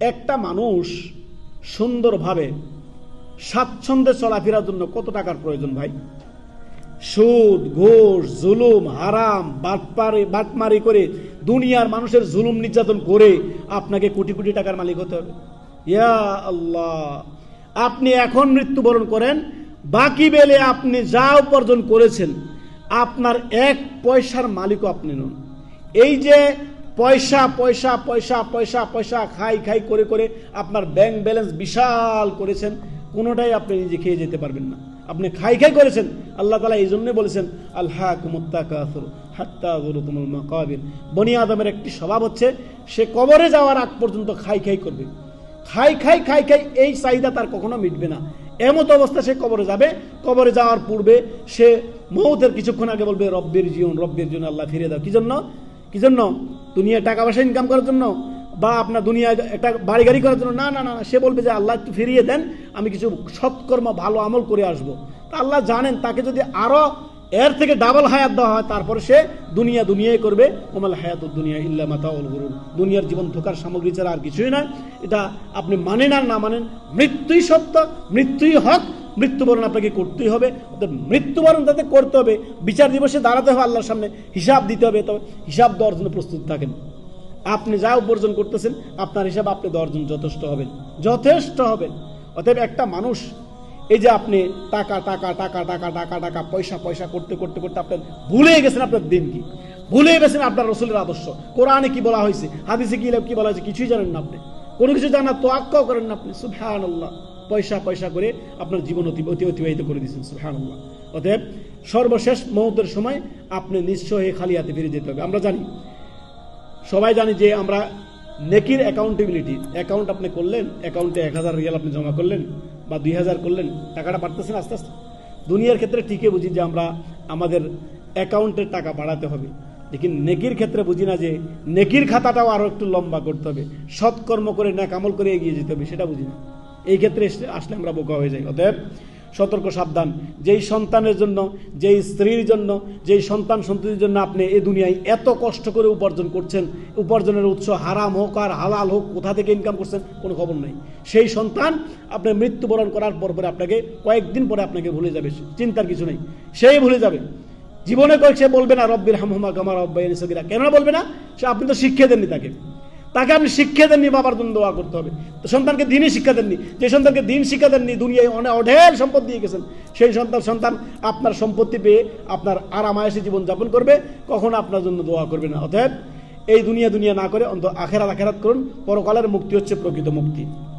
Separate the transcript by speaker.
Speaker 1: একটা মানুষ সুন্দরভাবে স্বাচ্ছন্দ্যে চলাফেরার জন্য কত টাকার প্রয়োজন ভাই? সুদ, ঘোষ, জুলুম, হারাম, বাটপারি, বাটমারি করে দুনিয়ার মানুষের জুলুম নির্যাতন করে আপনাকে কোটি কোটি টাকার মালিক হতে হবে। ইয়া আল্লাহ, আপনি এখন মৃত্যুবরণ করেন, বাকি বেলে আপনি যা উপার্জন করেছেন, আপনার এক পয়সার মালিকও আপনি নন। এই যে পয়সা পয়সা পয়সা পয়সা পয়সা খাই খাই করে করে আপনার ব্যাংক ব্যালেন্স বিশাল করেছেন। কোনোটাই আপনি নিজে খেয়ে যেতে পারবেন না। আপনি খাই খাই করেছেন। আল্লাহ তালা এই জন্যই বলেছেন আল্লাহ কুমুত্তাকাসুর হাত্তা গুরুকুমুল মাকাবির। বনি আদমের একটি স্বভাব হচ্ছে, সে কবরে যাওয়ার আগ পর্যন্ত খাই খাই করবে। খাই খাই খাই খাই এই চাহিদা তার কখনো মিটবে না। এমত অবস্থা সে কবরে যাবে। কবরে যাওয়ার পূর্বে সে মৌতের কিছুক্ষণ আগে বলবে, রব্বের জীবন রব্বের জীবন আল্লাহ ফিরে দাও। কি জন্য? কি জন্য? দুনিয়া টাকা পয়সা ইনকাম করার জন্য বা আপনার দুনিয়ায় একটা বাড়ি গাড়ি করার জন্য, না না না, সে বলবে যে আল্লাহ একটু ফিরিয়ে দেন, আমি কিছু সৎকর্ম, ভালো আমল করে আসব। তা আল্লাহ জানেন, তাকে যদি আরও এর থেকে ডাবল হায়াত দেওয়া হয়, তারপরে সে দুনিয়া দুনিয়াই করবে। ওমাল হায়াত দুনিয়া ইল্লা মাতাউল গুরুর। দুনিয়ার জীবন থোকার সামগ্রী ছাড়া আর কিছুই না এটা আপনি মানেন আর না মানেন, মৃত্যুই সত্য, মৃত্যুই হক। মৃত্যুবরণ আপনাকে করতেই হবে। মৃত্যুবরণ তাতে করতে হবে, বিচার দিবসে দাঁড়াতে হবে আল্লাহর সামনে, হিসাব দিতে হবে, তবে হিসাব দেওয়ার জন্য প্রস্তুত থাকেন। আপনি যা উপার্জন করতেছেন, আপনার হিসাব আপনি দেওয়ার জন্য যথেষ্ট হবেন যথেষ্ট হবেন অতএব একটা মানুষ, এই যে আপনি টাকা টাকা টাকা টাকা টাকা টাকা, পয়সা পয়সা করতে করতে করতে আপনার ভুলে গেছেন আপনার দিন কি? ভুলে গেছেন আপনার রসুলের আদর্শ। কোরআনে কি বলা হয়েছে, হাদিসে কি কি বলা হয়েছে, কিছুই জানেন না আপনি। কোনো কিছু জানার তো আক্কাও করেন না আপনি। সুবহান আল্লাহ পয়সা পয়সা করে আপনার জীবন অতি অতি, অতিবাহিত করে দিচ্ছেন সুবহান আল্লাহ অতএব সর্বশেষ মুহূর্তের সময় আপনি নিশ্চয় খালি হাতে ফিরে যেতে হবে। আমরা জানি, সবাই জানি যে আমরা নেকির অ্যাকাউন্টেবিলিটি অ্যাকাউন্ট আপনি করলেন অ্যাকাউন্টে এক হাজার রিয়াল আপনি জমা করলেন বা দুই হাজার করলেন, টাকাটা বাড়তেছেন আস্তে আস্তে। দুনিয়ার ক্ষেত্রে ঠিকই বুঝি যে আমরা আমাদের অ্যাকাউন্টের টাকা বাড়াতে হবে। লেকিন নেকির ক্ষেত্রে বুঝি না যে নেকির খাতাটাও আরও একটু লম্বা করতে হবে। সৎকর্ম করে ন্যাক আমল করে এগিয়ে যেতে হবে, সেটা বুঝি না। এই ক্ষেত্রে আসলে আমরা বোকা হয়ে যাই। অতএব সতর্ক, সাবধান। যেই সন্তানের জন্য, যেই স্ত্রীর জন্য, যেই সন্তান সন্ততির জন্য আপনি এই দুনিয়ায় এত কষ্ট করে উপার্জন করছেন, উপার্জনের উৎস হারাম হোক আর হালাল হোক, কোথা থেকে ইনকাম করছেন, কোনো খবর নেই। সেই সন্তান আপনি মৃত্যুবরণ করার পর পরে আপনাকে, কয়েকদিন পরে আপনাকে ভুলে যাবে, চিন্তার কিছু নেই। সেই ভুলে যাবে। জীবনে কয়েক সে বলবে না রব্বির হামহুমা কামার রব্বাইনি সগিরা। কেন বলবে না, সে আপনি তো শিক্ষা দেননি তাকে। তাকে আপনি শিক্ষা দেননি, বাবার জন্য দোয়া করতে হবে। তো সন্তানকে দিনই শিক্ষা দেননি। যে সন্তানকে দিন শিক্ষা দেননি, দুনিয়ায় অনেক অঢেল সম্পদ দিয়ে গেছেন, সেই সন্তান সন্তান আপনার সম্পত্তি পেয়ে আপনার আরামায়াসে জীবন যাপন করবে, কখনো আপনার জন্য দোয়া করবে না। অতএব এই দুনিয়া দুনিয়া না করে অন্ত আখেরাত আখেরাত করুন। পরকালের মুক্তি হচ্ছে প্রকৃত মুক্তি।